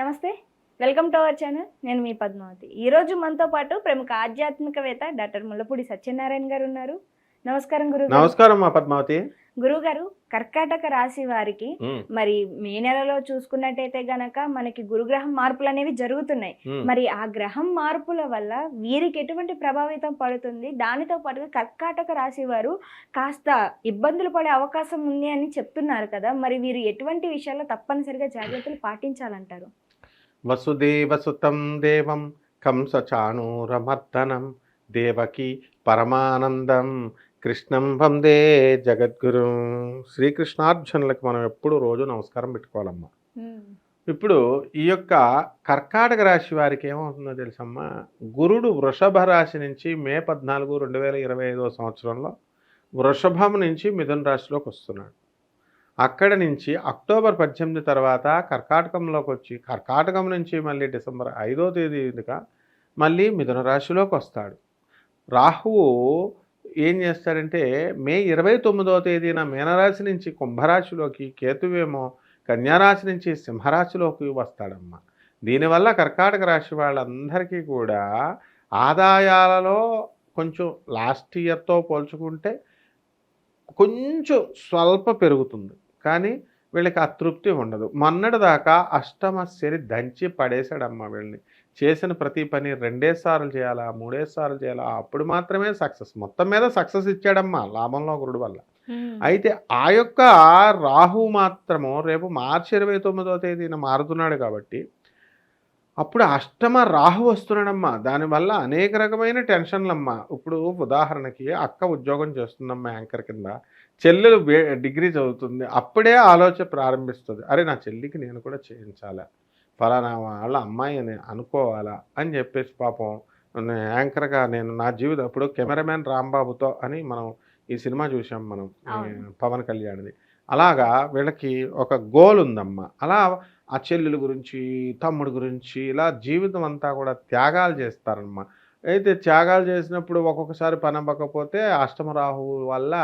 నమస్తే. Welcome to our channel నేను మీ పద్మావతి. ఈ రోజు మనతో పాటు ప్రముఖ ఆధ్యాత్మికవేత్త డాక్టర్ ముల్లపూడి సత్యనారాయణ గారు ఉన్నారు. నమస్కారం గురువు నమస్కారం మా పద్మావతి. గురువు గారు కర్కాటక రాశి వారికి మరి మే నెలలో చూసుకున్నట్టయితే గనక మనకి గురుగ్రహం మార్పులు అనేవి జరుగుతున్నాయి. మరి ఆ గ్రహం మార్పుల వల్ల వీరికి ఎటువంటి ప్రభావితం పడుతుంది? దానితో పాటుగా కర్కాటక రాశి వారు కాస్త ఇబ్బందులు పడే అవకాశం ఉంది అని చెప్తున్నారు కదా. మరి వీరు ఎటువంటి విషయాల్లో తప్పనిసరిగా జాగ్రత్తలు పాటించాలంటారు? వసుదేవసుతం దేవం కంసచాణూరమర్దనం దేవకి పరమానందం. కృష్ణం వందే జగద్గురు. శ్రీకృష్ణార్జునులకు మనం ఎప్పుడు రోజు నమస్కారం పెట్టుకోవాలమ్మా. ఇప్పుడు ఈ యొక్క కర్కాటక రాశి వారికి ఏమవుతుందో తెలుసమ్మా? గురుడు వృషభ రాశి నుంచి మే పద్నాలుగు రెండు వేల ఇరవై ఐదో సంవత్సరంలో వృషభం నుంచి మిథున రాశిలోకి వస్తున్నాడు. అక్కడ నుంచి అక్టోబర్ పద్దెనిమిది తర్వాత కర్కాటకంలోకి వచ్చి కర్కాటకం నుంచి మళ్ళీ డిసెంబర్ ఐదో తేదీగా మళ్ళీ మిథున రాశిలోకి వస్తాడు. రాహువు ఏం చేస్తాడంటే మే ఇరవై తొమ్మిదో తేదీన మీనరాశి నుంచి కుంభరాశిలోకి కేతువేమో కన్యారాశి నుంచి సింహరాశిలోకి వస్తాడమ్మ. దీనివల్ల కర్కాటక రాశి వాళ్ళందరికీ కూడా ఆదాయాలలో కొంచెం లాస్ట్ ఇయర్తో పోల్చుకుంటే కొంచెం స్వల్ప పెరుగుతుంది. కానీ వీళ్ళకి అతృప్తి ఉండదు. మొన్నటి దాకా అష్టమ శని దంచి పడేశాడమ్మా వీళ్ళని. చేసిన ప్రతి పని రెండేసార్లు చేయాలా మూడేసార్లు చేయాలా అప్పుడు మాత్రమే సక్సెస్. మొత్తం మీద సక్సెస్ ఇచ్చాడమ్మా లాభంలో గురుడు వల్ల. అయితే ఆ యొక్క రాహు మాత్రము రేపు మార్చి ఇరవై తొమ్మిదో తేదీన మారుతున్నాడు కాబట్టి అప్పుడు అష్టమ రాహు వస్తున్నాడమ్మా. దానివల్ల అనేక రకమైన టెన్షన్లమ్మా. ఇప్పుడు ఉదాహరణకి అక్క ఉద్యోగం చేస్తుందమ్మా యాంకర్ కింద. చెల్లెలు డిగ్రీ చదువుతుంది అప్పుడే ఆలోచన ప్రారంభిస్తుంది. అరే నా చెల్లికి నేను కూడా చేయించాలా? ఫలానా వాళ్ళ అమ్మాయి అని అనుకోవాలా? అని చెప్పేసి పాపం యాంకర్గా నేను నా జీవితం ఇప్పుడు కెమెరామ్యాన్ రాంబాబుతో అని మనం ఈ సినిమా చూసాం మనం. పవన్ కళ్యాణ్ది. అలాగా వీళ్ళకి ఒక గోల్ ఉందమ్మా. అలా ఆ చెల్లెల గురించి తమ్ముడు గురించి ఇలా జీవితం అంతా కూడా త్యాగాలు చేస్తారమ్మా అయితే త్యాగాలు చేసినప్పుడు ఒక్కొక్కసారి పని అవ్వకపోతే అష్టమరాహు వల్ల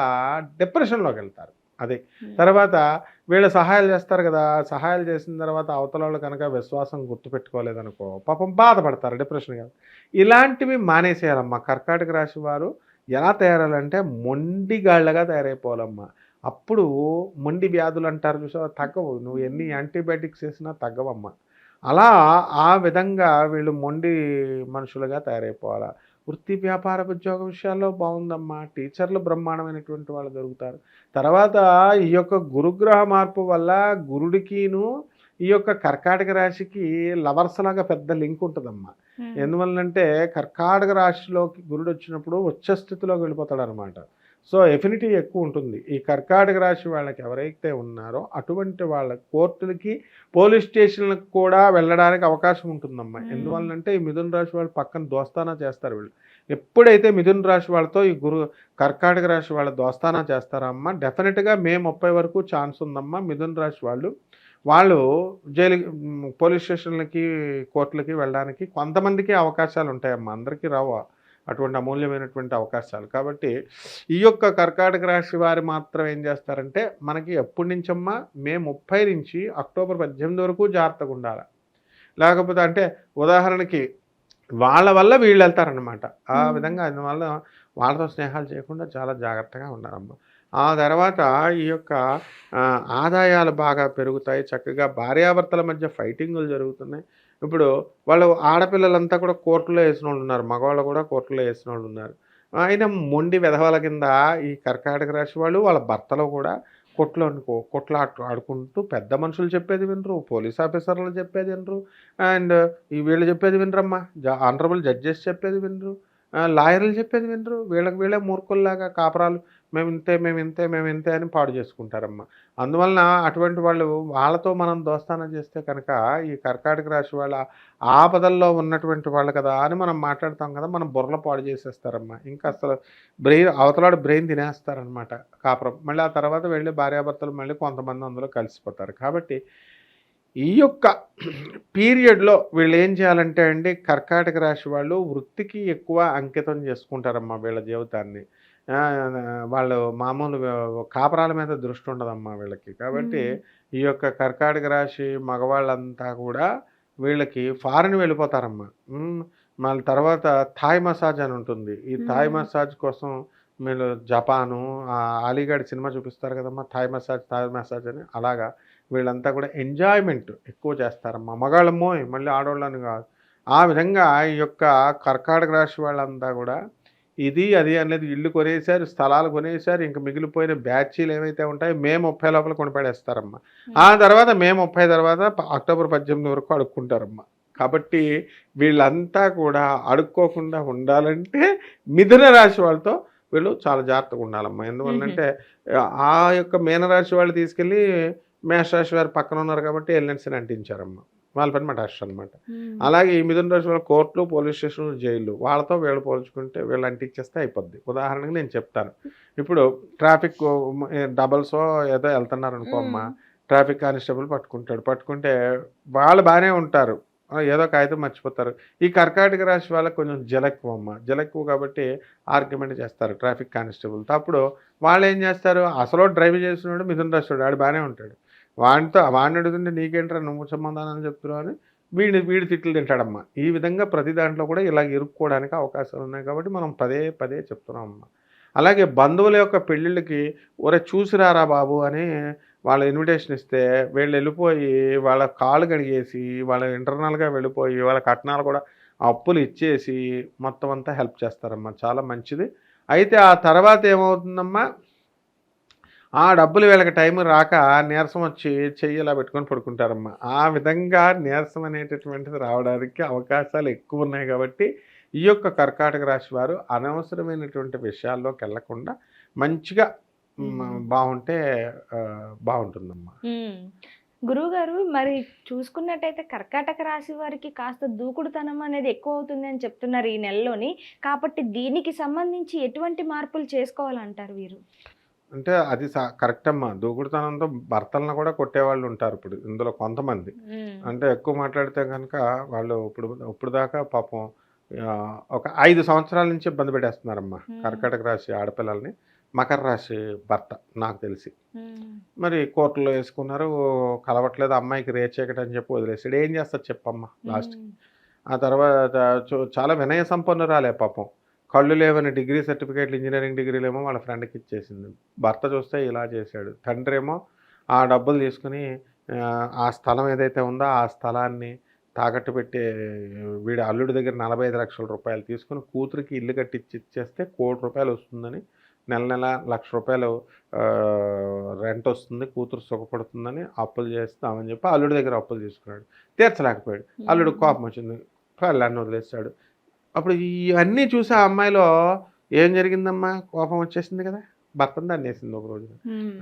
డిప్రెషన్లోకి వెళ్తారు. అదే. తర్వాత వీళ్ళు సహాయాలు చేస్తారు కదా సహాయాలు చేసిన తర్వాత అవతల వాళ్ళు కనుక విశ్వాసం గుర్తుపెట్టుకోలేదనుకో పాపం బాధపడతారు డిప్రెషన్ కదా. ఇలాంటివి మానేసేయాలమ్మా. కర్కాటక రాశి వారు ఎలా తయారాలంటే మొండిగాళ్ళగా తయారైపోవాలమ్మా. అప్పుడు మొండి వ్యాధులు అంటారు చూసావా? తగ్గవు. నువ్వు ఎన్ని యాంటీబయాటిక్స్ వేసినా తగ్గవమ్మా. అలా ఆ విధంగా వీళ్ళు మొండి మనుషులుగా తయారైపోవాలా? వృత్తి వ్యాపార ఉద్యోగ విషయాల్లో బాగుందమ్మా. టీచర్లు బ్రహ్మాండమైనటువంటి వాళ్ళు దొరుకుతారు. తర్వాత ఈ యొక్క గురుగ్రహ మార్పు వల్ల గురుడికిను ఈ యొక్క కర్కాటక రాశికి లవర్స్ లాగా పెద్ద లింక్ ఉంటుందమ్మా. ఎందువల్లంటే కర్కాటక రాశిలోకి గురుడు వచ్చినప్పుడు ఉచ్చ స్థితిలోకి వెళ్ళిపోతాడు అనమాట సో ఎఫినిటీ ఎక్కువ ఉంటుంది. ఈ కర్కాటక రాశి వాళ్ళకి ఎవరైతే ఉన్నారో అటువంటి వాళ్ళ కోర్టులకి పోలీస్ స్టేషన్లకు కూడా వెళ్ళడానికి అవకాశం ఉంటుందమ్మా. ఎందువల్లంటే ఈ మిథున రాశి వాళ్ళు పక్కన దోస్తానా చేస్తారు వీళ్ళు. ఎప్పుడైతే మిథున రాశి వాళ్ళతో ఈ గురు కర్కాటక రాశి వాళ్ళ దోస్తానా చేస్తారమ్మా డెఫినెట్గా మే ముప్పై వరకు ఛాన్స్ ఉందమ్మా మిథున రాశి వాళ్ళు. వాళ్ళు జైలు పోలీస్ స్టేషన్లకి కోర్టులకి వెళ్ళడానికి కొంతమందికి అవకాశాలు ఉంటాయమ్మా. అందరికీ రావు. అటువంటి అమూల్యమైనటువంటి అవకాశాలు. కాబట్టి ఈ యొక్క కర్కాటక రాశి వారు మాత్రం ఏం చేస్తారంటే మనకి ఎప్పటి నుంచమ్మా మే ముప్పై నుంచి అక్టోబర్ పద్దెనిమిది వరకు జాగ్రత్తగా ఉండాలి. లేకపోతే అంటే ఉదాహరణకి వాళ్ళ వల్ల వీళ్ళు వెళ్తారనమాట ఆ. విధంగా అందువల్ల వాళ్ళతో స్నేహాలు చేయకుండా చాలా జాగ్రత్తగా ఉండాలమ్మా. ఆ తర్వాత ఈ యొక్క ఆదాయాలు బాగా పెరుగుతాయి. చక్కగా భార్యాభర్తల మధ్య ఫైటింగులు జరుగుతున్నాయి. ఇప్పుడు వాళ్ళు ఆడపిల్లలంతా కూడా కోర్టులో వేసిన వాళ్ళు ఉన్నారు మగవాళ్ళు కూడా కోర్టులో వేసిన వాళ్ళు ఉన్నారు. ఆయన మొండి విధవల కింద ఈ కర్కాటక రాశి వాళ్ళు వాళ్ళ భర్తలు కూడా కొట్లు అనుకో కొట్లు ఆడు ఆడుకుంటూ పెద్ద మనుషులు చెప్పేది వినరు పోలీస్ ఆఫీసర్లు చెప్పేది వినరు అండ్ వీళ్ళు చెప్పేది వినరమ్మా జ ఆనరబుల్ జడ్జెస్ చెప్పేది వినరు లాయర్లు చెప్పేది వినరు వీళ్ళకి వీళ్ళే మూర్ఖుల్లాగా కాపరాలు మేము ఇంతే మేము ఇంతే మేము ఇంతే అని పాడు చేసుకుంటారమ్మా. అందువలన అటువంటి వాళ్ళు వాళ్ళతో మనం దోస్తానం చేస్తే కనుక ఈ కర్కాటక రాశి వాళ్ళ ఆపదల్లో ఉన్నటువంటి వాళ్ళు కదా అని మనం మాట్లాడతాం కదా మనం బుర్రలో పాడు చేసేస్తారమ్మా. ఇంకా అసలు బ్రెయిన్ అవతలాడు బ్రెయిన్ తినేస్తారనమాట కాపురం. మళ్ళీ ఆ తర్వాత వెళ్ళి భార్యాభర్తలు మళ్ళీ కొంతమంది అందులో కలిసిపోతారు. కాబట్టి ఈ యొక్క పీరియడ్లో వీళ్ళు ఏం చేయాలంటే అండి కర్కాటక రాశి వాళ్ళు వృత్తికి ఎక్కువ అంకితం చేసుకుంటారమ్మా వీళ్ళ జీవితాన్ని. వాళ్ళు మామూలు కాపరాల మీద దృష్టి ఉండదమ్మా వీళ్ళకి. కాబట్టి ఈ యొక్క కర్కాటక రాశి మగవాళ్ళంతా కూడా వీళ్ళకి ఫారెన్ వెళ్ళిపోతారమ్మా. మళ్ళీ తర్వాత థాయ్ మసాజ్ అని ఉంటుంది. ఈ థాయ్. మసాజ్ కోసం మీరు జపాను ఆ అలీగఢ్ సినిమా చూపిస్తారు కదమ్మా థాయ్ మసాజ్ థాయ్ మసాజ్ అని. అలాగా వీళ్ళంతా కూడా ఎంజాయ్మెంట్ ఎక్కువ చేస్తారమ్మా. మగాళ్ళమ్మో మళ్ళీ ఆడవాళ్ళని కాదు. ఆ విధంగా ఈ యొక్క కర్కాటక రాశి వాళ్ళంతా కూడా ఇది అది అనేది ఇల్లు కొనేసారు స్థలాలు కొనేసారు ఇంకా మిగిలిపోయిన బ్యాచీలు ఏవైతే ఉంటాయో మే ముప్పై లోపల కొనిపడేస్తారమ్మా. ఆ తర్వాత మే ముప్పై తర్వాత అక్టోబర్ పద్దెనిమిది వరకు అడుక్కుంటారమ్మా. కాబట్టి వీళ్ళంతా కూడా అడుక్కోకుండా ఉండాలంటే మిథున రాశి వాళ్ళతో వీళ్ళు చాలా జాగ్రత్తగా ఉండాలమ్మా. ఎందువల్లంటే ఆ యొక్క మీనరాశి వాళ్ళు తీసుకెళ్ళి మేషరాశి వారి పక్కన ఉన్నారు కాబట్టి ఎల్ఎన్సీని అంటించారమ్మా. వాళ్ళ పని మటాష్ అనమాట. అలాగే ఈ మిథున రాశి వాళ్ళ కోర్టులు పోలీస్ స్టేషన్లు జైలు వాళ్ళతో వీళ్ళు పోల్చుకుంటే వీళ్ళు అంటించేస్తే అయిపోద్ది. ఉదాహరణకి నేను చెప్తాను. ఇప్పుడు ట్రాఫిక్ డబల్స్ ఏదో వెళ్తున్నారు అనుకో అమ్మా. ట్రాఫిక్ కానిస్టేబుల్ పట్టుకుంటాడు. పట్టుకుంటే వాళ్ళు బాగానే ఉంటారు. ఏదో కాగితం మర్చిపోతారు. ఈ కర్కాటక రాశి వాళ్ళకి కొంచెం జలక్కువ అమ్మ. జలక్కువ కాబట్టి ఆర్గ్యుమెంట్ చేస్తారు ట్రాఫిక్ కానిస్టేబుల్తో. అప్పుడు వాళ్ళు ఏం చేస్తారు? అసలు డ్రైవ్ చేస్తున్నాడు మిథున రాశి వాడు. బాగానే ఉంటాడు. వాడితో వాడిని అడుగుతుంటే నీకేంట్రా నువ్వు సమాధానాలు చెప్తున్నావు అని వీడి వీడి తిట్లు తింటాడమ్మా. ఈ విధంగా ప్రతి దాంట్లో కూడా ఇలా ఇరుక్కోవడానికి అవకాశాలు ఉన్నాయి కాబట్టి మనం పదే పదే చెప్తున్నాం అమ్మా అలాగే బంధువుల యొక్క పెళ్ళిళ్ళకి ఒరే చూసిరారా బాబు అని వాళ్ళ ఇన్విటేషన్ ఇస్తే వీళ్ళు వెళ్ళిపోయి వాళ్ళ కాళ్ళు కడిగేసి వాళ్ళ ఇంటర్నల్గా వెళ్ళిపోయి వాళ్ళ కట్నాలు కూడా అప్పులు ఇచ్చేసి మొత్తం అంతా హెల్ప్ చేస్తారమ్మా. చాలా మంచిది. అయితే ఆ తర్వాత ఏమవుతుందమ్మా? ఆ డబ్బులు వీళ్ళకి టైం రాక నీరసం వచ్చి చెయ్యి ఇలా పెట్టుకొని పడుకుంటారమ్మా ఆ విధంగా నీరసం అనేటటువంటిది రావడానికి అవకాశాలు ఎక్కువ ఉన్నాయి కాబట్టి ఈ యొక్క కర్కాటక రాశి వారు అనవసరమైనటువంటి విషయాల్లోకి వెళ్ళకుండా మంచిగా. బాగుంటే బాగుంటుందమ్మా. గురువుగారు మరి చూసుకున్నట్టయితే కర్కాటక రాశి వారికి కాస్త దూకుడుతనం అనేది ఎక్కువ అవుతుంది అని చెప్తున్నారు ఈ నెలలోని కాబట్టి దీనికి సంబంధించి ఎటువంటి మార్పులు చేసుకోవాలంటారు వీరు అంటే అది స- కరెక్ట్ అమ్మా దూకుడుతనంతో భర్తలను కూడా కొట్టేవాళ్ళు ఉంటారు ఇప్పుడు ఇందులో కొంతమంది. అంటే ఎక్కువ మాట్లాడితే కనుక వాళ్ళు ఇప్పుడు ఇప్పుడు దాకా పాపం ఒక ఐదు సంవత్సరాల నుంచి ఇబ్బంది పెట్టేస్తున్నారమ్మా. కర్కాటక రాశి ఆడపిల్లల్ని మకర రాశి భర్త నాకు తెలిసి. మరి కోర్టులో వేసుకున్నారు కలవట్లేదు అమ్మాయికి రేచేకట అని చెప్పి వదిలేసాడు ఏం చేస్తారు చెప్పమ్మా లాస్ట్. ఆ తర్వాత చాలా వినయ సంపన్నురాలే పాపం కళ్ళు లేవని డిగ్రీ సర్టిఫికేట్లు ఇంజనీరింగ్ డిగ్రీలు ఏమో వాళ్ళ ఫ్రెండ్కి ఇచ్చేసింది. భర్త చూస్తే ఇలా చేశాడు. తండ్రి ఏమో ఆ డబ్బులు తీసుకుని ఆ, స్థలం ఏదైతే ఉందో ఆ స్థలాన్ని తాకట్టు పెట్టి వీడి అల్లుడి దగ్గర నలభై ఐదు లక్షల రూపాయలు తీసుకుని కూతురికి ఇల్లు కట్టించి ఇచ్చేస్తే కోటి రూపాయలు వస్తుందని నెల నెల లక్ష రూపాయలు రెంట్ వస్తుంది కూతురు సుఖపడుతుందని అప్పులు చేస్తామని చెప్పి అల్లుడి దగ్గర అప్పులు తీసుకున్నాడు. తీర్చలేకపోయాడు. అల్లుడు కోపం వచ్చింది. పెళ్ళాన్ని వదిలేస్తాడు అప్పుడు ఇవన్నీ చూసి ఆ అమ్మాయిలో ఏం జరిగిందమ్మా? కోపం వచ్చేసింది కదా. భర్తను దాన్ని వేసింది ఒక రోజు.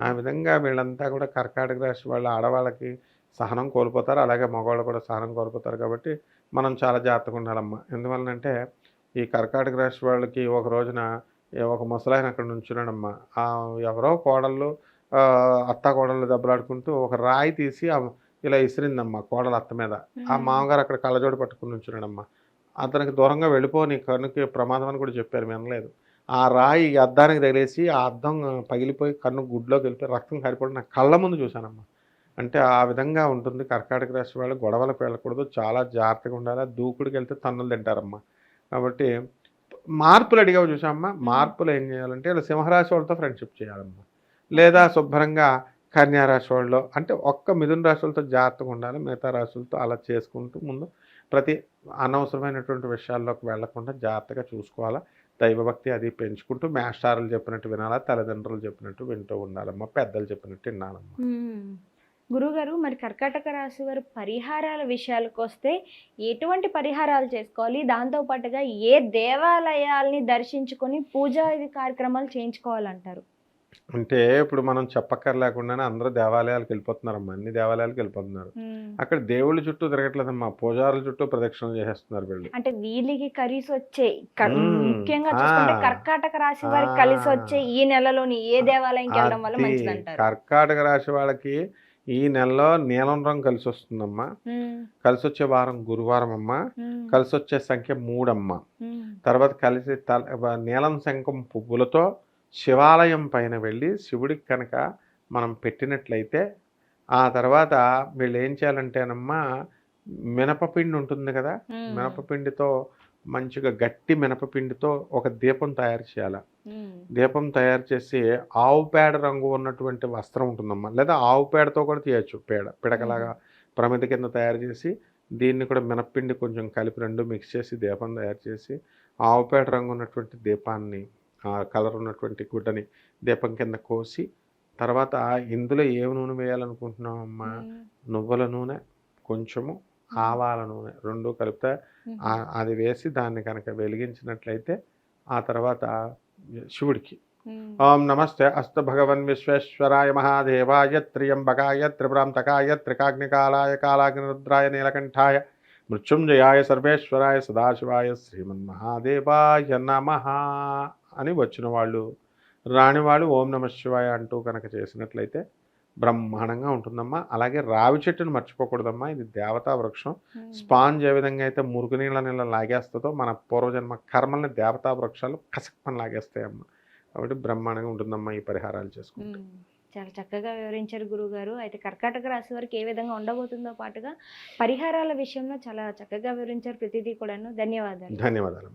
ఆ విధంగా వీళ్ళంతా కూడా కర్కాటక రాశి వాళ్ళ ఆడవాళ్ళకి సహనం కోల్పోతారు. అలాగే మగవాళ్ళు కూడా సహనం కోల్పోతారు కాబట్టి మనం చాలా జాగ్రత్తగా ఉండాలమ్మా. ఎందువలనంటే ఈ కర్కాటక రాశి వాళ్ళకి ఒక రోజున ఒక ముసలాయన అక్కడ నుంచున్నాడమ్మా. ఆ ఎవరో కోడళ్ళు అత్త కోడళ్ళు దెబ్బలాడుకుంటూ ఒక రాయి తీసి ఇలా ఇసిరిందమ్మా కోడలు అత్త మీద. ఆ. మామగారు అక్కడ కళ్ళజోడు పట్టుకుని ఉంచున్నాడమ్మా అతనికి దూరంగా వెళ్ళిపో నీ కన్నుకి ప్రమాదం అని కూడా చెప్పారు. వినలేదు. ఆ రాయి అద్దానికి తగిలేసి ఆ అద్దం పగిలిపోయి కన్ను గుడ్లోకి వెళ్ళిపోయి రక్తం కారిపోవడం నా కళ్ళ ముందు చూశానమ్మా. అంటే ఆ విధంగా ఉంటుంది. కర్కాటక రాశి వాళ్ళు గొడవలకు వెళ్ళకూడదు. చాలా జాగ్రత్తగా ఉండాలి. దూకుడికి వెళ్తే తన్నులు తింటారమ్మా. కాబట్టి మార్పులు అడిగావు చూసామ్మా మార్పులు ఏం చేయాలంటే ఇలా సింహరాశి వాళ్ళతో ఫ్రెండ్షిప్ చేయాలమ్మా. లేదా శుభ్రంగా కన్యా రాశి వాళ్ళు అంటే ఒక్క మిథున రాశులతో జాగ్రత్తగా ఉండాలి. మిగతా రాశులతో అలా చేసుకుంటూ ముందు ప్రతి అనవసరమైనటువంటి విషయాల్లోకి వెళ్ళకుండా జాగ్రత్తగా చూసుకోవాలా. దైవభక్తి అది పెంచుకుంటూ మేస్టారులు చెప్పినట్టు వినాలా తల్లిదండ్రులు చెప్పినట్టు వింటూ ఉండాలమ్మా పెద్దలు చెప్పినట్టు విన్నానమ్మా గురుగారు మరి కర్కాటక రాశి వారు పరిహారాల విషయాలకు వస్తే ఎటువంటి పరిహారాలు చేసుకోవాలి? దాంతో పాటుగా ఏ దేవాలయాల్ని దర్శించుకొని పూజా ఇది కార్యక్రమాలు చేయించుకోవాలంటారు? అంటే ఇప్పుడు మనం చెప్పక్కర్లేకుండానే అందరూ దేవాలయాలకు వెళ్ళిపోతున్నారమ్మా అన్ని దేవాలయాలకు వెళ్ళిపోతున్నారు. అక్కడ దేవుళ్ళ చుట్టూ తిరగట్లేదమ్మా పూజారుల చుట్టూ ప్రదక్షిణలు చేసేస్తున్నారు వీళ్ళు అంటే వీళ్ళకి కలిసి వచ్చే. ముఖ్యంగా. కర్కాటక రాశి వారికి. కలిసి వచ్చే ఈ నెలలోని ఏ దేవాలయంకి వెళ్ళడం వల్ల అది మంచిది అంటారు కర్కాటక రాశి వాళ్ళకి ఈ నెలలో నీలం రంగు కలిసి వస్తుందమ్మా మ్మ్. కలిసి వచ్చే వారం గురువారం అమ్మా మ్మ్. కలిసి వచ్చే సంఖ్య మూడమ్మా మ్మ్. తర్వాత కలిసి తల నీలం శంఖం పువ్వులతో శివాలయం పైన వెళ్ళి శివుడికి కనుక మనం పెట్టినట్లయితే ఆ తర్వాత వీళ్ళు ఏం చేయాలంటేనమ్మా మినపపిండి ఉంటుంది కదా మినపపిండితో మంచిగా గట్టి మినపపిండితో ఒక దీపం తయారు చేయాలి. దీపం తయారు చేసి ఆవు పేడ రంగు ఉన్నటువంటి వస్త్రం ఉంటుందమ్మా. లేదా ఆవు పేడతో కూడా తీయచ్చు పేడ పిడకలాగా ప్రమిద కింద తయారు చేసి దీన్ని కూడా మినప్పిండి కొంచెం కలిపి రెండు మిక్స్ చేసి దీపం తయారు చేసి ఆవు పేడ రంగు ఉన్నటువంటి దీపాన్ని కలర్ ఉన్నటువంటి గుడ్డని దీపం కింద కోసి తర్వాత ఇందులో ఏం నూనె వేయాలనుకుంటున్నామమ్మా నువ్వుల నూనె కొంచెము ఆవాల నూనె రెండు కలిపితే అది వేసి దాన్ని కనుక వెలిగించినట్లయితే ఆ తర్వాత శివుడికి. ఓం నమస్తే అస్తు భగవన్ విశ్వేశ్వరాయ మహాదేవాయ త్రియంబకాయ త్రిపురాంతకాయ త్రికాగ్నికాలాయ కాలాగ్నిరుద్రాయ నీలకంఠాయ మృత్యుంజయాయ సర్వేశ్వరాయ సదాశివాయ శ్రీమన్మహాదేవాయ నమ. అని వచ్చిన వాళ్ళు రాని వాళ్ళు ఓం నమ శివాయ అంటూ కనుక చేసినట్లయితే బ్రహ్మాండంగా ఉంటుందమ్మా. అలాగే రావి చెట్టును మర్చిపోకూడదమ్మా. ఇది దేవతా వృక్షం. ఉమ్. స్పాంజ్ ఏ విధంగా అయితే మురుగు నీళ్ళ నీళ్ళ లాగేస్తుందో మన పూర్వజన్మ కర్మల్ని దేవతా వృక్షాలు కసక్మని లాగేస్తాయమ్మా. కాబట్టి బ్రహ్మాండంగా ఉంటుందమ్మా ఈ పరిహారాలు చేసుకుంటే. ఉమ్, చాలా చక్కగా వివరించారు గురుగారు. అయితే కర్కాటక రాశి వారికి ఏ విధంగా ఉండబోతుందో పాటుగా పరిహారాల విషయంలో చాలా చక్కగా వివరించారు ప్రతిదీ కూడాను. ధన్యవాదాలు. ధన్యవాదాలు.